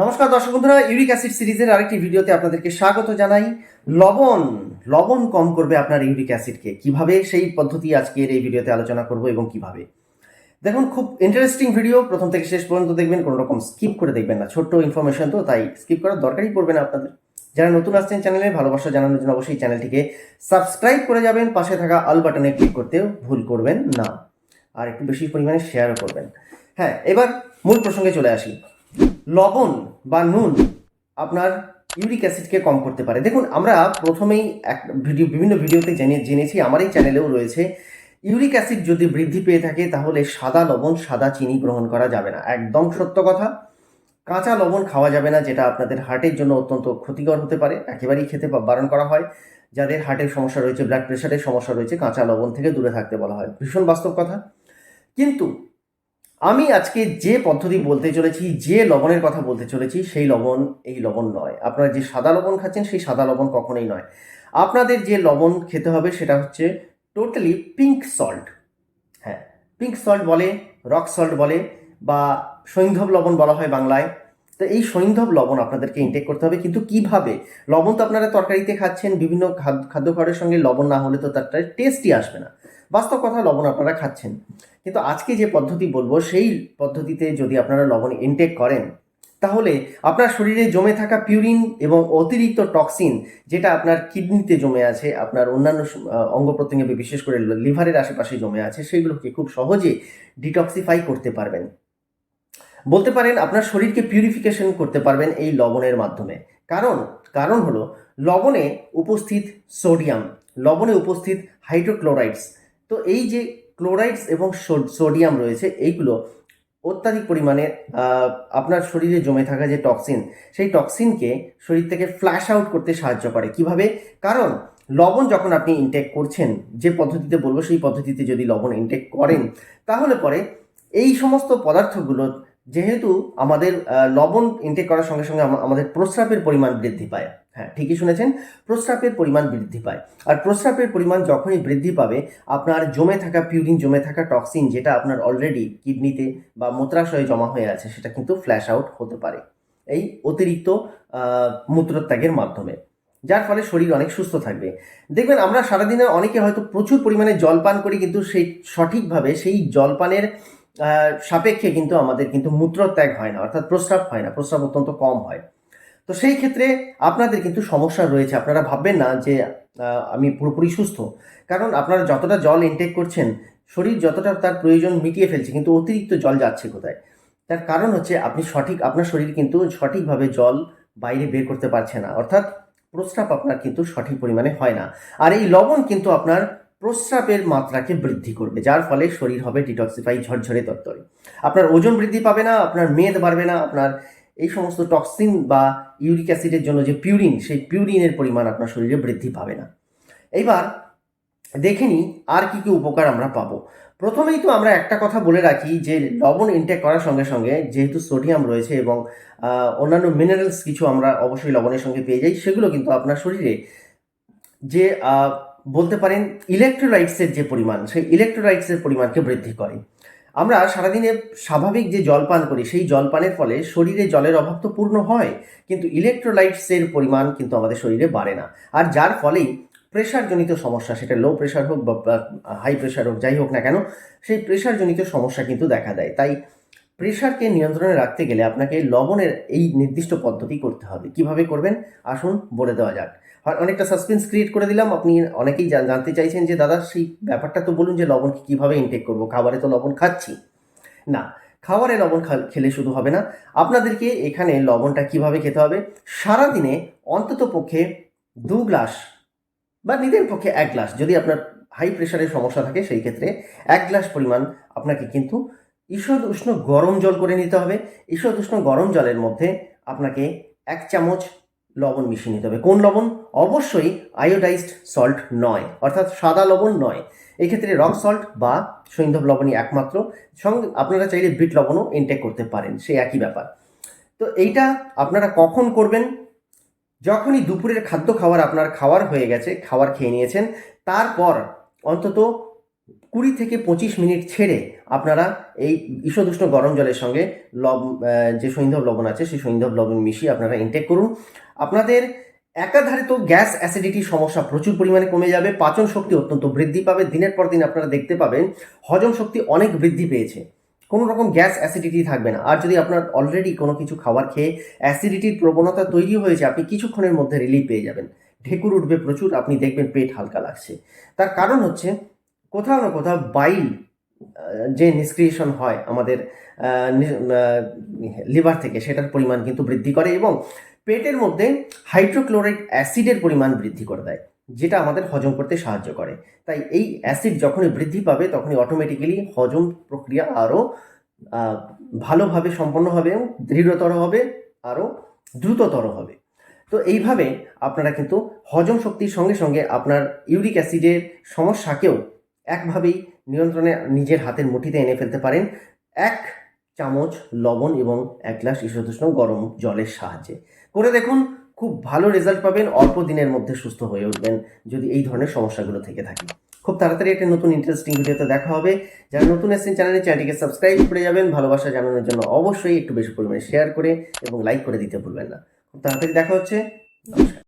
নমস্কার দর্শক বন্ধুরা, ইউরিক অ্যাসিড সিরিজের আরেকটি ভিডিওতে আপনাদেরকে স্বাগত জানাই। লবণ লবণ কম করবে আপনার ইউরিক অ্যাসিডকে। কীভাবে সেই পদ্ধতি আজকের এই ভিডিওতে আলোচনা করব এবং কীভাবে? দেখুন, খুব ইন্টারেস্টিং ভিডিও প্রথম থেকে শেষ পর্যন্ত দেখবেন, কোনো রকম স্কিপ করে দেখবেন না। ছোট্ট ইনফরমেশন তো, তাই স্কিপ করার দরকারই পড়বে না আপনাদের। যারা নতুন আসছেন চ্যানেলে ভালোবাসা জানানোর জন্য অবশ্যই চ্যানেলটিকে সাবস্ক্রাইব করে যাবেন। পাশে থাকা আল বাটনে ক্লিক করতেও ভুল করবেন না। আর একটু বেশি পরিমাণে শেয়ারও করবেন। হ্যাঁ এবার মূল প্রসঙ্গে চলে আসি। লবণ বা নুন আপনার ইউরিক অ্যাসিডকে কম করতে পারে। দেখুন, আমরা প্রথমেই এক ভিডিও, বিভিন্ন ভিডিওতে জেনে, জেনেছি, আমার এই চ্যানেলেও রয়েছে। ইউরিক অ্যাসিড যদি বৃদ্ধি পেয়ে থাকে, তাহলে সাদা লবণ, সাদা চিনি গ্রহণ করা যাবে না। একদম সত্য কথা, কাঁচা লবণ খাওয়া যাবে না, যেটা আপনাদের হার্টের জন্য অত্যন্ত ক্ষতিকর হতে পারে। একেবারেই খেতে বারণ করা হয়। যাদের হার্টের সমস্যা রয়েছে, ব্লাড প্রেশারের সমস্যা রয়েছে, কাঁচা লবণ থেকে দূরে থাকতে বলা হয়। ভীষণ বাস্তব কথা। কিন্তু আমি আজকে যে পদ্ধতি বলতে চলেছি, যে লবণের কথা বলতে চলেছি, সেই লবণ, এই লবণ নয়। আপনারা যে সাদা লবণ খাচ্ছেন, সেই সাদা লবণ কখনোই নয়। আপনাদের যে লবণ খেতে হবে, সেটা হচ্ছে টোটালি পিঙ্ক সল্ট হ্যাঁ পিঙ্ক সল্ট বলে রক সল্ট বলে, বা সৈন্ধব লবণ বলা হয় বাংলায়। তো এই সৈন্ধব লবণ আপনাদেরকে ইনটেক করতে হবে। কিন্তু কীভাবে? লবণ তো আপনারা তরকারিতে খাচ্ছেন, বিভিন্ন খাদ্য খাদ্যঘরের সঙ্গে লবণ না হলে তো তার টেস্টই আসবে না। বাস্তব কথা লবণ আপনারা খাচ্ছেন। কিন্তু আজকে যে পদ্ধতি বলব, সেই পদ্ধতিতে যদি আপনারা লবণ ইনটেক করেন, তাহলে আপনার শরীরে জমে থাকা পিউরিন এবং অতিরিক্ত টক্সিন যেটা আপনার কিডনিতে জমে আছে, আপনার অন্যান্য অঙ্গ প্রত্যঙ্গে, বিশেষ করে লিভারের আশেপাশে জমে আছে, সেগুলোকে খুব সহজে ডিটক্সিফাই করতে পারবেন। বলতে পারেন আপনার শরীরকে পিউরিফিকেশন করতে পারবেন এই লবণের মাধ্যমে। কারণ কারণ হলো লবণে উপস্থিত সোডিয়াম লবণে উপস্থিত হাইড্রোক্লোরাইডস তো এই যে ক্লোরাইডস এবং সোডিয়াম রয়েছে, এইগুলো অত্যাধিক পরিমাণে আপনার শরীরে জমে থাকা যে টক্সিন সেই টক্সিনকে শরীর থেকে ফ্ল্যাশ আউট করতে সাহায্য করে। কীভাবে? কারণ, লবণ যখন আপনি ইনটেক করছেন, যে পদ্ধতিতে বলব, সেই পদ্ধতিতে যদি লবণ ইনটেক করেন, তাহলে পরে এই সমস্ত পদার্থগুলো যেহেতু আমাদের লবণ ইনটেক করার সঙ্গে সঙ্গে আমাদের প্রস্রাবের পরিমাণ বৃদ্ধি পায়। হ্যাঁ ঠিকই শুনেছেন, প্রস্রাবের পরিমাণ বৃদ্ধি পায়। আর প্রস্রাবের পরিমাণ যখনই বৃদ্ধি পাবে, আপনার জমে থাকা পিউরিন জমে থাকা টক্সিন যেটা আপনার অলরেডি কিডনিতে বা মূত্রাশয়ে জমা হয়ে আছে, সেটা কিন্তু ফ্ল্যাশ আউট হতে পারে। এই অতিরিক্ত মূত্রত্যাগের মাধ্যমে। যার ফলে শরীর অনেক সুস্থ থাকবে। দেখবেন, আমরা সারাদিনে অনেকে হয়তো প্রচুর পরিমাণে জল পান করি, কিন্তু সেই সঠিকভাবে সেই জলপানের সাপেক্ষে কিন্তু আমাদের কিন্তু মূত্রত্যাগ হয় না, অর্থাৎ প্রস্রাব হয় না, প্রস্রাব অত্যন্ত কম হয়। তো সেই ক্ষেত্রে আপনাদের কিন্তু সমস্যা রয়েছে, আপনারা ভাববেন না যে আমি পুরোপুরি সুস্থ। কারণ আপনারা যতটা জল ইনটেক করছেন, শরীর যতটা তার প্রয়োজন মিটিয়ে ফেলছে, কিন্তু অতিরিক্ত জল যাচ্ছে কোথায়? তার কারণ হচ্ছে আপনি সঠিক, আপনার শরীর কিন্তু সঠিকভাবে জল বাইরে বের করতে পারছে না, অর্থাৎ প্রস্রাব আপনার কিন্তু সঠিক পরিমাণে হয় না। আর এই লবণ কিন্তু আপনার প্রস্রাবের মাত্রাকে বৃদ্ধি করবে, যার ফলে শরীর হবে ডিটক্সিফাই ঝরঝরে তত্তরে আপনার ওজন বৃদ্ধি পাবে না, আপনার মেদ বাড়বে না, আপনার এই সমস্ত টক্সিন বা ইউরিক অ্যাসিডের জন্য যে পিউরিন সেই পিউরিনের পরিমাণ আপনার শরীরে বৃদ্ধি পাবে না। এইবার দেখে নিই আর কি কি উপকার আমরা পাবো। প্রথমেই তো আমরা একটা কথা বলে রাখি যে লবণ ইনটেক করার সঙ্গে সঙ্গে যেহেতু সোডিয়াম রয়েছে এবং অন্যান্য মিনারেলস কিছু আমরা অবশ্যই লবণের সঙ্গে পেয়ে যাই, সেগুলো কিন্তু আপনার শরীরে যে বলতে পারেন ইলেকট্রোলাইটসের যে পরিমাণ, সেই ইলেকট্রোলাইটসের পরিমাণকে বৃদ্ধি করে। আমরা সারাদিনে স্বাভাবিক যে জল পান করি, সেই জল পানের ফলে শরীরে জলের অভাব তো পূর্ণ হয়, কিন্তু ইলেকট্রোলাইটসের পরিমাণ কিন্তু আমাদের শরীরে বাড়ে না। আর যার ফলেই প্রেশারজনিত সমস্যা, সেটা লো প্রেশার হোক বা হাই প্রেশার হোক, যাই হোক না কেন, সেই প্রেশারজনিত সমস্যা কিন্তু দেখা দেয়। তাই প্রেশারকে নিয়ন্ত্রণে রাখতে গেলে আপনাকে লবণের এই নির্দিষ্ট পদ্ধতি করতে হবে। কীভাবে করবেন? আসুন বলে দেওয়া যাক। অনেকটা সাসপেন্স ক্রিয়েট করে দিলাম। আপনি অনেকেই জান- জানতে চাইছেন যে, দাদা, সেই ব্যাপারটা তো বলুন যে লবণকে কীভাবে ইনটেক করব? খাবারে তো লবণ খাচ্ছি। না, খাবারে লবণ খেলে শুধু হবে না। আপনাদেরকে এখানে লবণটা কীভাবে খেতে হবে? সারাদিনে অন্তত পক্ষে দু গ্লাস বা নিজের পক্ষে এক গ্লাস, যদি আপনার হাই প্রেশারের সমস্যা থাকে, সেই ক্ষেত্রে এক গ্লাস পরিমাণ আপনাকে কিন্তু ঈষৎ উষ্ণ গরম জল করে নিতে হবে। ঈষৎ উষ্ণ গরম জলের মধ্যে আপনাকে এক চামচ লবণ মিশিয়ে নিতে হবে। কোন লবণ? অবশ্যই আয়োডাইজড সল্ট নয়, অর্থাৎ সাদা লবণ নয়। এক্ষেত্রে রক সল্ট বা সৈন্ধব লবণই একমাত্র। সঙ্গে আপনারা চাইলে বিট লবণও ইনটেক করতে পারেন, সে একই ব্যাপার। তো এইটা আপনারা কখন করবেন? যখনই দুপুরের খাদ্য খাবার আপনার খাওয়ার হয়ে গেছে খাবার খেয়ে নিয়েছেন, তারপর অন্তত কুড়ি থেকে পঁচিশ মিনিট ছেড়ে আপনারা এই ঈষদুষ্ণ গরম জলের সঙ্গে লব যে সৈন্ধব লবণ আছে, সেই সৈন্ধব লবণ মিশিয়ে আপনারা ইনটেক করুন। আপনাদের একাধারিত গ্যাস অ্যাসিডিটির সমস্যা প্রচুর পরিমাণে কমে যাবে, পাচন শক্তি অত্যন্ত বৃদ্ধি পাবে, দিনের পর দিন আপনারা দেখতে পাবেন হজম শক্তি অনেক বৃদ্ধি পেয়েছে। কোনো রকম গ্যাস অ্যাসিডিটি থাকবে না। আর যদি আপনার অলরেডি কোনো কিছু খাবার খেয়ে অ্যাসিডিটির প্রবণতা তৈরি হয়েছে, আপনি কিছুক্ষণের মধ্যে রিলিফ পেয়ে যাবেন। ঢেকুর উঠবে প্রচুর, আপনি দেখবেন পেট হালকা লাগছে। তার কারণ হচ্ছে কোথাও না কোথাও বাইল যে নিষ্ক্রিয়েশন হয় আমাদের লিভার থেকে, সেটার পরিমাণ কিন্তু বৃদ্ধি করে এবং পেটের মধ্যে হাইড্রোক্লোরাইড অ্যাসিডের পরিমাণ বৃদ্ধি করে দেয়, যেটা আমাদের হজম করতে সাহায্য করে। তাই এই অ্যাসিড যখনই বৃদ্ধি পাবে, তখনই অটোমেটিক্যালি হজম প্রক্রিয়া আরও ভালোভাবে সম্পন্ন হবে এবং দৃঢ়তর হবে আরও দ্রুততর হবে। তো এইভাবে আপনারা কিন্তু হজম শক্তির সঙ্গে সঙ্গে আপনার ইউরিক অ্যাসিডের সমস্যাকেও একভাবেই নিয়ন্ত্রণে নিজের হাতের মুঠিতে এনে ফেলতে পারেন। এক চামচ লবণ এবং এক গ্লাস ঈষদুষ্ণ গরম জলের সাহায্যে। করে দেখুন, খুব ভালো রেজাল্ট পাবেন, অল্প দিনের মধ্যে সুস্থ হয়ে উঠবেন, যদি এই ধরনের সমস্যাগুলো থেকে থাকে। খুব তাড়াতাড়ি একটা নতুন ইন্টারেস্টিং ভিডিওতে দেখা হবে। যারা নতুন এসেছেন চ্যানেলে চ্যানেলটিকে সাবস্ক্রাইব করে যাবেন, ভালোবাসা জানানোর জন্য অবশ্যই একটু বেশি পরিমাণে শেয়ার করে এবং লাইক করে দিতে ভুলবেন না। খুব তাড়াতাড়ি দেখা হচ্ছে, নমস্কার।